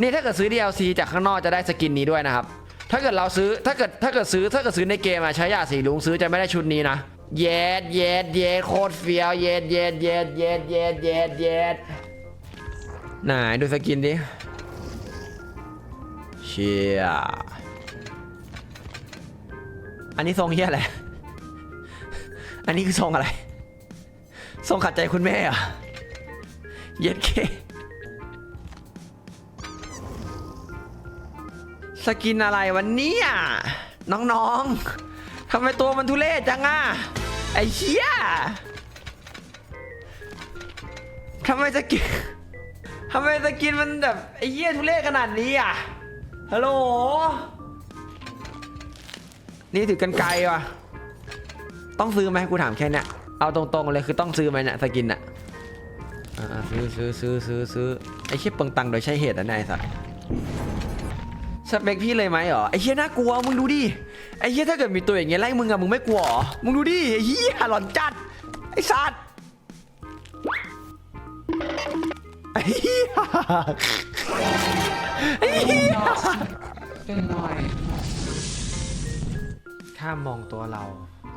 นี่ถ้าเกิดซื้อ DLC จากข้างนอกจะได้สกินนี้ด้วยนะครับ ถ้าเกิดเราซื้อถ้าเกิดถ้าเกิดซื้อถ้าเกิดซื้อในเกมอะใช้ยาสีลุงซื้อจะไม่ได้ชุดนี้นะเย็ดเย็ดเย็ดโคตรเฟี้ยวเย็ดเย็ดเย็ดเย็ดเย็ดเย็ดเย็ดไหนดูสกินดิเชียอันนี้ทรงเฮียอะไร อันนี้คือทรงอะไร ทรงขัดใจคุณแม่อะเย็ดเค สกินอะไรวันนี้น้องๆทำไมตัวมันทุเรศจังอะไอ้เชี่ยทำไมสกินทำไมสกินมันแบบไอ้เหี้ยทุเรศขนาดนี้อะฮัลโหลนี่ถือกันไกลว่ะต้องซื้อไหมกูถามแค่เนี้ยเอาตรงๆเลยคือต้องซื้อไหมเนี่ยสกินอะซื้อซื้อซื้อซื้อซื้อไอ้เชี่ยเปิงตังโดยใช้เหตุนะนายสัตว์ สเปคพี่เลยไหมเหรอไอ้เหี้ยน่ากลัวมึงดูดิไอ้เหี้ยถ้าเกิดมีตัวอย่างเงี้ยไล่มึงอะมึงไม่กลัวเหรอมึงดูดิไอ้เหี้ยหลอนจัดไอ้สัตว์ไอ้เหี้ยไอ้เหี้ยเป็นหน่อยห้ามมองตัวเรา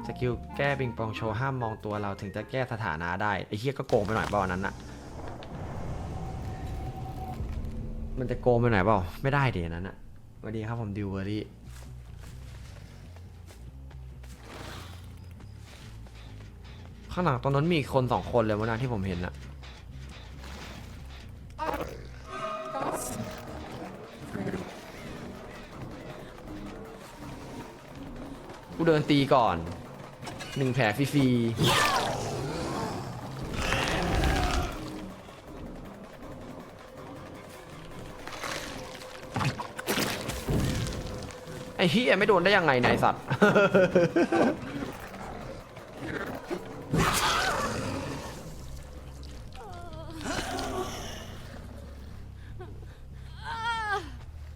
สกิลแก้ปิงปองโชว์ห้ามมองตัวเราถึงจะแก้สถานะได้ไอ้เหี้ยก็โกงไปหน่อยเปล่าอันนั้นอะมันจะโกงไปหน่อยเปล่าไม่ได้เดิอันนั้นอะ สวัสดีครับผมดิวเวอรี่ข้างหลังตรงนั้นมีคนสองคนเลยวะนะที่ผมเห็นอะกูเดินตีก่อนหนึ่งแผลฟรีๆ ไอ้เฮียไม่โดนได้ยังไงเนยไอ้สัตว์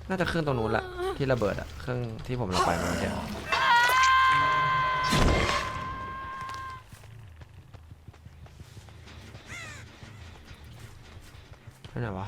น่าจะเครื่องตรงนู้นแหละที่ระเบิดอะเครื่องที่ผมลงไปเมื่อกี้ที่ไหนวะ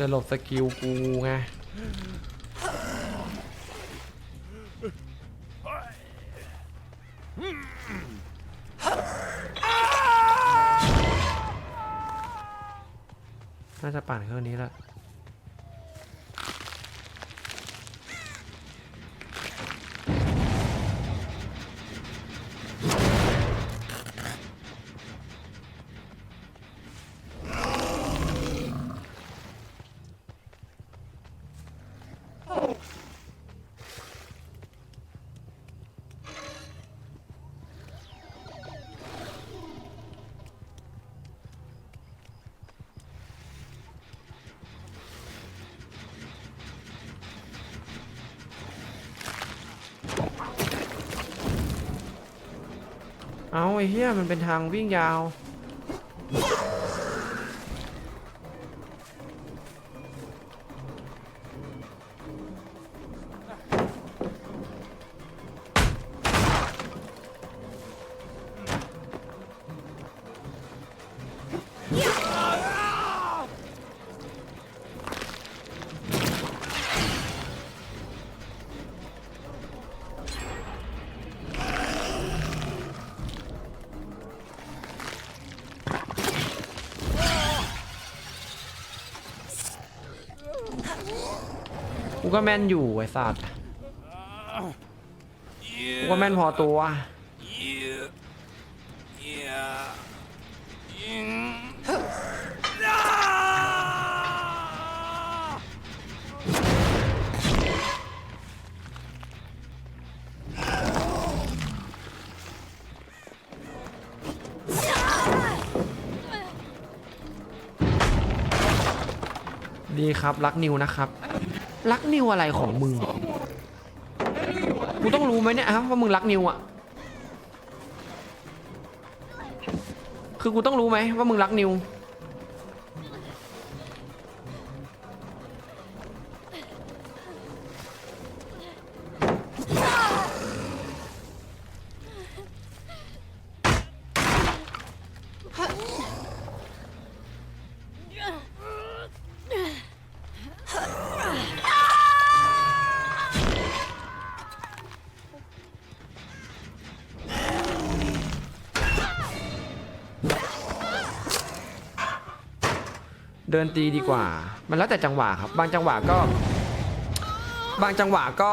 จะหลบสกิลกูไงน่าจะปั่นเครื่องนี้แหละ เอาไอ้เหี้ยมันเป็นทางวิ่งยาว ก็แม่นอยู่ไอ้สัตว์กูก็แม่นพอตัว ดีครับ รักนิวนะครับ รักนิวอะไรของมึงกูต้องรู้ไหมเนี่ยฮะว่ามึงรักนิวอะ คือกูต้องรู้ไหมว่ามึงรักนิว ดินตีดีกว่า มันแล้วแต่จังหวะครับ บางจังหวะก็ บางจังหวะก็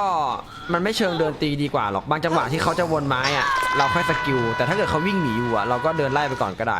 มันไม่เชิงเดินตีดีกว่าหรอก บางจังหวะที่เขาจะวนไม้อะเราค่อยสกิล แต่ถ้าเกิดเขาวิ่งหนีอยู่อะเราก็เดินไล่ไปก่อนก็ได้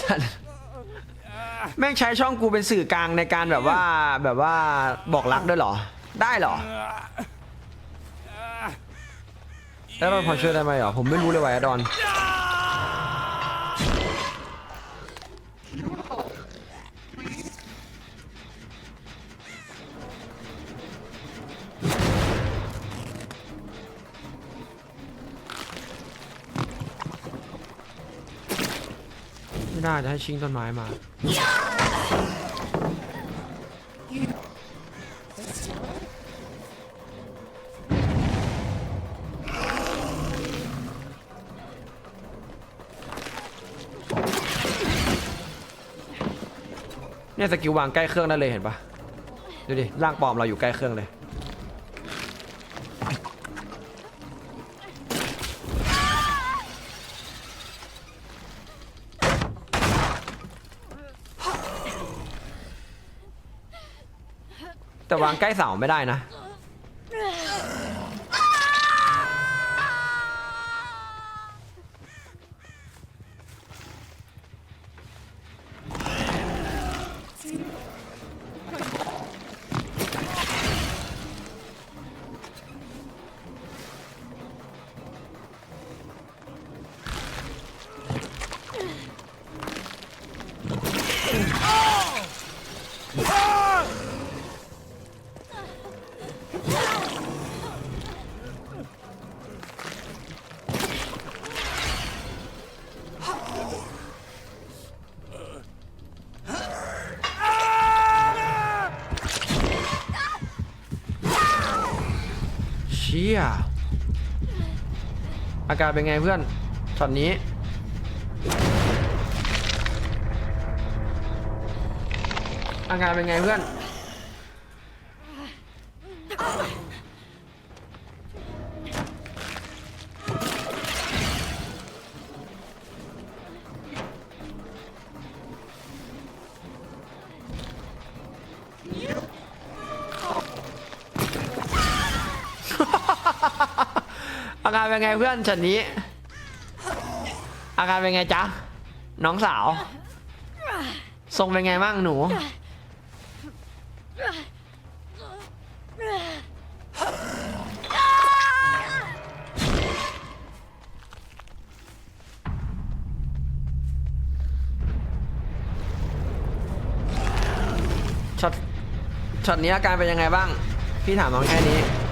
สัตว์แม่งใช้ช่องกูเป็นสื่อกลางในการแบบว่าแบบว่าบอกรักด้วยเหรอ ได้เหรอแล้วมันพอช่วยได้ไหมเหรอผมไม่รู้เลยว่ะไอ้ดอนาจะให้ชิงต้นไม้มา เนี่ยสกิลวางใกล้เครื่องได้เลยเห็นปะดูดิร่างปลอมเราอยู่ใกล้เครื่องเลยางใกล้เสาไม่ได้นะเอาการเป็นไงเพื่อนช็อตนี้อาการเป็นไงเพื่อน อาการเป็นไงเพื่อนช็อตนี้ อาการเป็นไงจ๊ะ น้องสาว ทรงเป็นไงบ้างหนู ช็อต ช็อตนี้อาการเป็นยังไงบ้าง พี่ถามน้องแค่นี้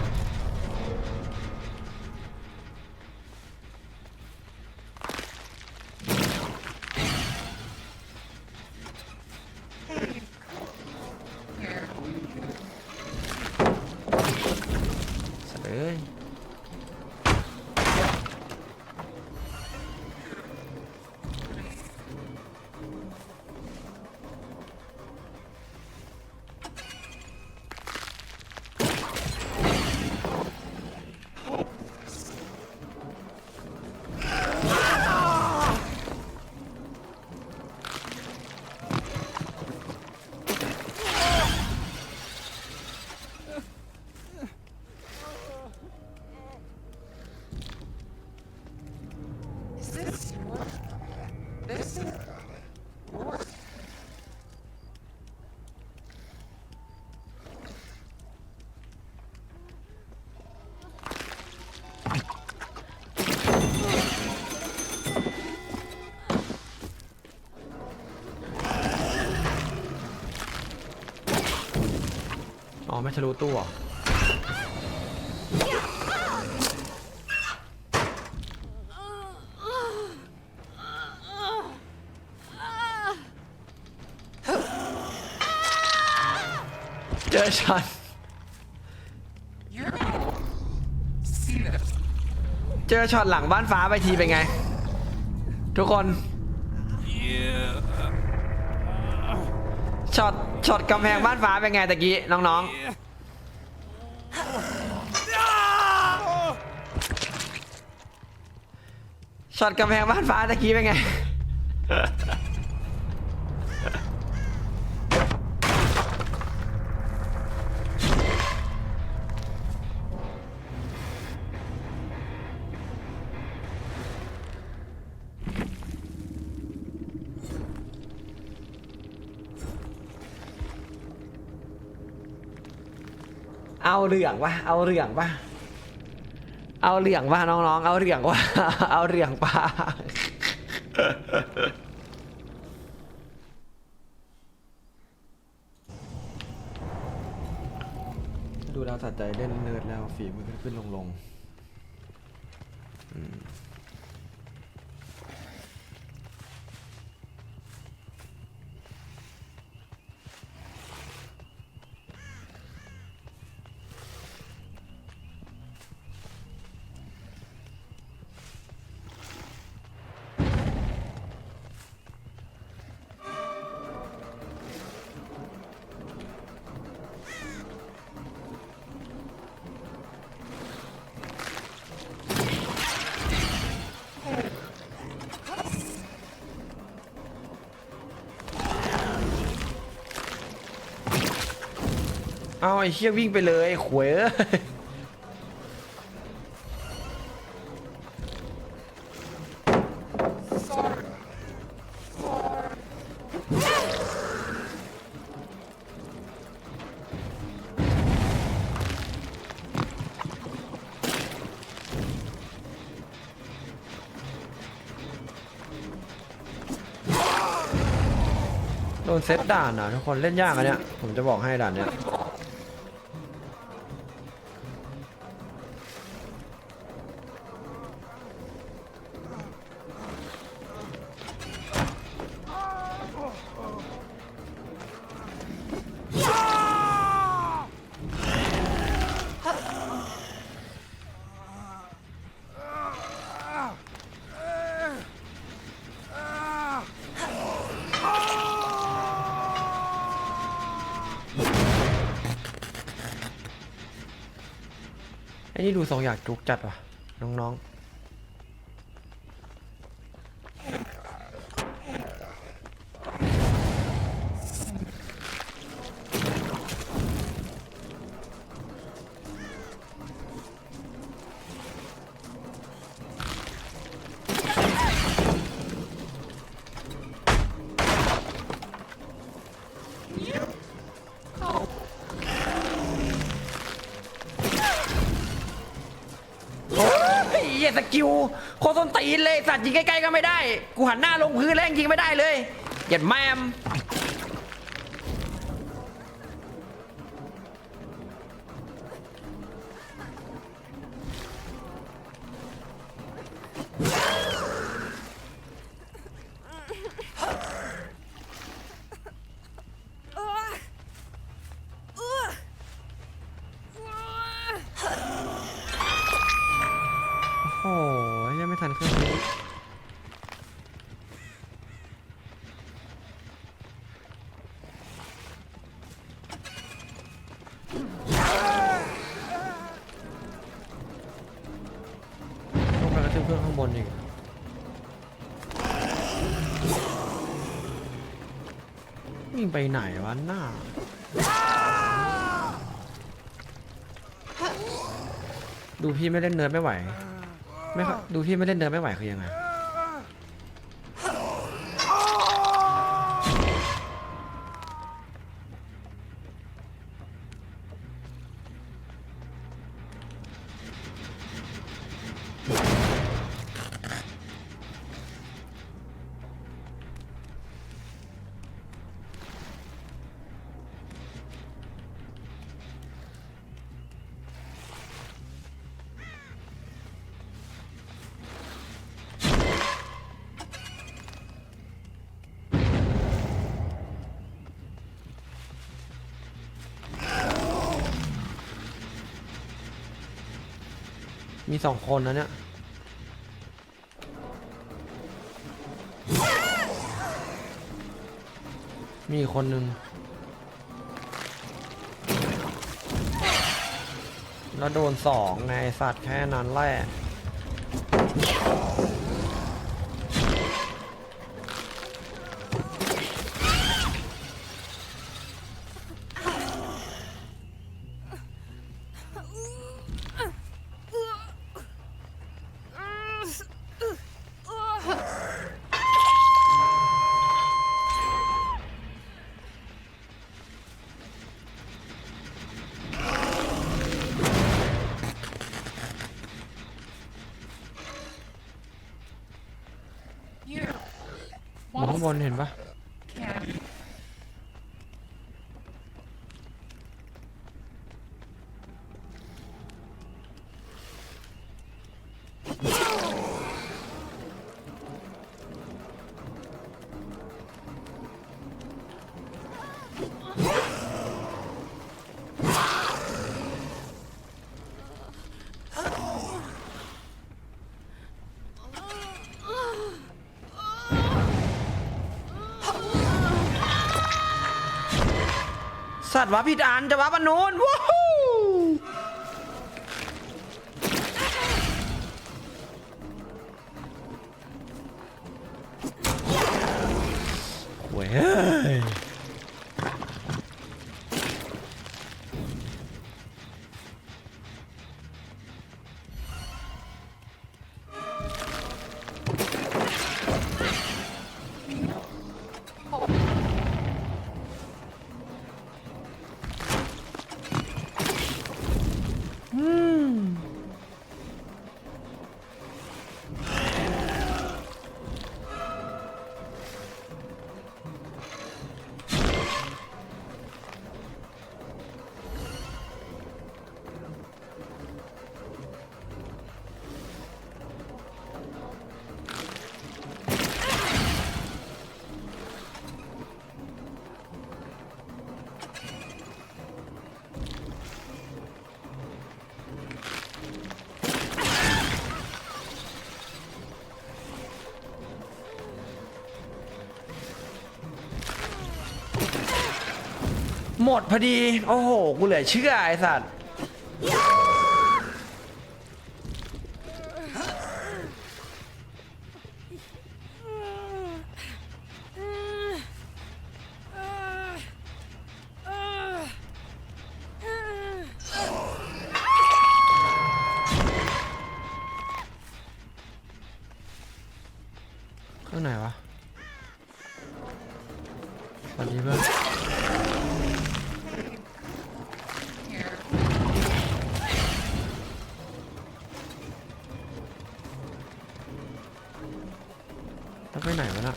ไม่ทะลุตู้เหรอเจอช็อตเจอช็อตหลังบ้านฟ้าไปทีเป็นไง ทุกคน ช็อตช็อตกำแพงบ้านฟ้าเป็นไงตะกี้น้องๆช็อตกำแพงบ้านฟ้าตะกี้เป็นไง เอาเหลืองปะเอาเหลืองปะเอาเหลืองปะน้องๆ เอาเหลืองปะเอาเหลืองปะดูดาวสัดใจเล่นเนิร์ดแล้วฝีมือขึ้นขึ้นลงล เอาไอ้เชี่ยวิ่งไปเลยขวยเอ้ยโดนเซตด่านอะทุกคนเล่นยากอันเนี้ยผมจะบอกให้ด่านเนี้ย นี่ดูทรงอยากจุกจัดว่ะ น้องๆ สกิลโคตรส้นตีนเลยสัตว์ยิงใกล้ๆก็ไม่ได้ กูหันหน้าลงพื้นแล้วยังยิงไม่ได้เลยเหยียดแมม เพื่อนข้างบนอีกวิ่งไปไหนวะหน้าดูพี่ไม่เล่นเนิร์ดไม่ไหว ไม่ค่อยดูพี่ไม่เล่นเนิร์ดไม่ไหวคือยังไง มีสองคนนะเนี่ยมีอีกคนหนึ่งแล้วโดนสองไงสัตว์แค่นั้นแหละ บนเห็นปะ สัตว์วะผิดอันจะวะปนนู้นว้า หมดพอดี โอ้โห กูเหลือเชื่อไอ้สัตว์ ไหนวะน่ะ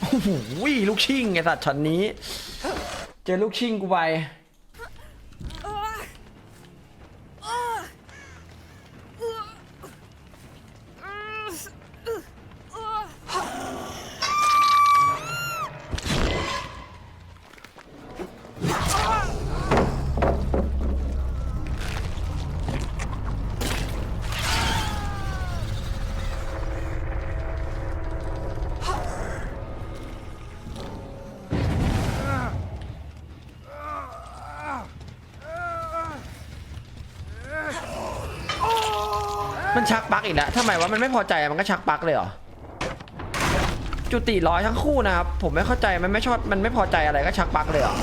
โอ้โหลูกชิงไงสัตว์ช็อตนี้ เจอลูกชิงกูไป มันชักปลักอีกแล้วทำไมวะมันไม่พอใจมันก็ชักปลักเลยเหรอจุติร้อยทั้งคู่นะครับผมไม่เข้าใจมันไม่ชอบมันไม่พอใจอะไรก็ชักปลักเลยเหรอ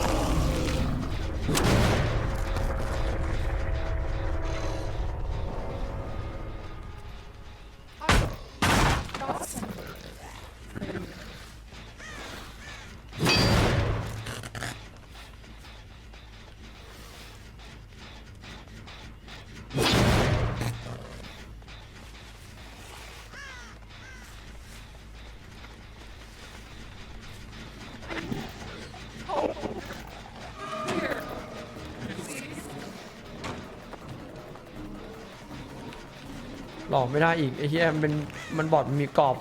หลอกไม่ได้อีกไอ้ที่แอมเป็นมันบอดมีกรอบ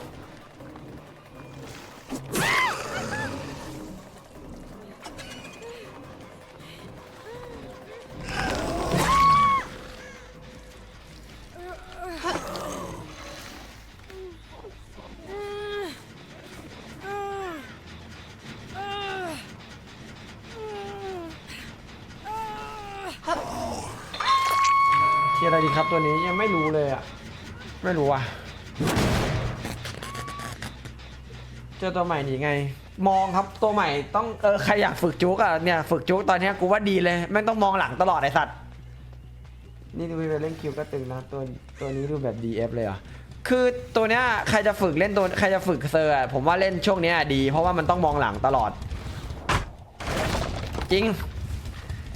ทีอะไรดีครับตัวนี้ยังไม่รู้เลยอะ ไม่รู้อะ เจอตัวใหม่นี่ไง มองครับตัวใหม่ต้องเออใครอยากฝึกจุกอะเนี่ยฝึกจุกตอนเนี้ยกูว่าดีเลยแม่งต้องมองหลังตลอดไอ้สัตว์ นี่ดูไปเล่นคิวก็ตึงนะตัวตัวนี้ดูแบบ DF เลยเหรอะคือตัวเนี้ยใครจะฝึกเล่นตัวใครจะฝึกเซอร์อะผมว่าเล่นช่วงเนี้ยดี เพราะว่ามันต้องมองหลังตลอด จริง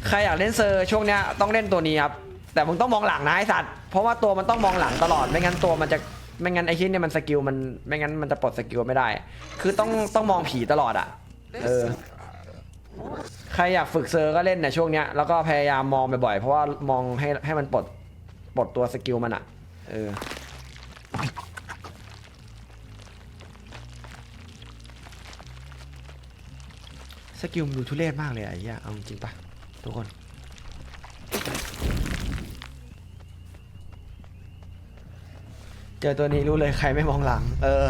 ใครอยากเล่นเซอร์ช่วงเนี้ยต้องเล่นตัวนี้ครับแต่มึงต้องมองหลังนะไอสัตว์ เพราะว่าตัวมันต้องมองหลังตลอด ไม่งั้นตัวมันจะไม่งั้นไอชิ้นเนี่ยมันสกิลมันไม่งั้นมันจะปลดสกิลไม่ได้ คือต้องต้องมองผีตลอดอะเออใครอยากฝึกเซอร์ก็เล่นในช่วงเนี้ยแล้วก็พยายามมองบ่อยๆเพราะว่ามองให้ให้มันปลดปลดตัวสกิลมันอะเออสกิลมันดูทุเรศมากเลยไอ้เหี้ยเอาจริงปะทุกคน เจอตัวนี้รู้เลยใครไม่มองหลัง เออ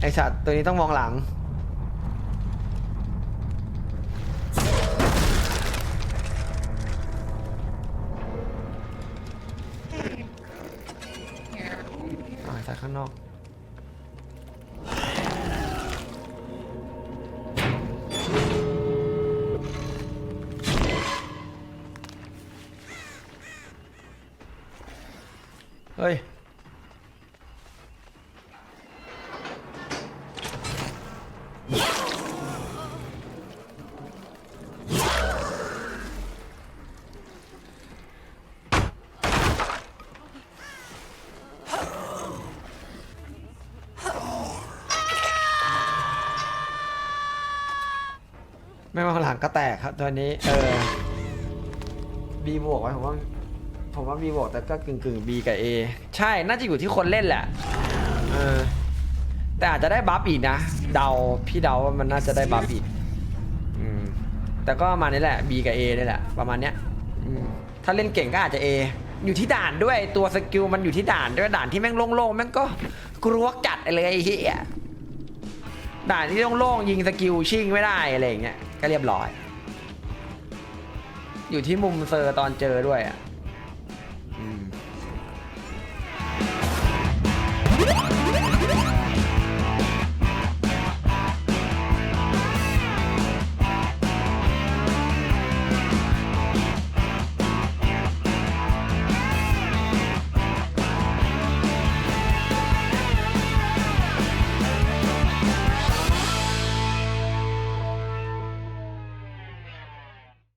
ไอสัตว์ตัวนี้ต้องมองหลัง Here. อ่าจากข้างนอก เฮ้ย ตกครับตัวนี้ เออ B บวกไว้ผมว่า ผมว่า B บวกแต่ก็กึ่งกึ่ง B กับ A ใช่ น่าจะอยู่ที่คนเล่นแหละ เออ แต่อาจจะได้บัฟอีกนะ เดา พี่เดาว่ามันน่าจะได้บัฟอีก อืม แต่ก็ประมาณนี้แหละ B กับ A นี่แหละ ประมาณเนี้ยถ้าเล่นเก่งก็อาจจะ A อยู่ที่ด่านด้วย ตัวสกิลมันอยู่ที่ด่านด้วย ด่านที่แม่งโล่งๆ แม่งก็กลัวจัดเลยไอ้เหี้ยด่านที่โล่งๆยิงสกิลชิงไม่ได้อะไรอย่างเงี้ยก็เรียบร้อย อยู่ที่มุมเซอร์ตอนเจอด้วยอะ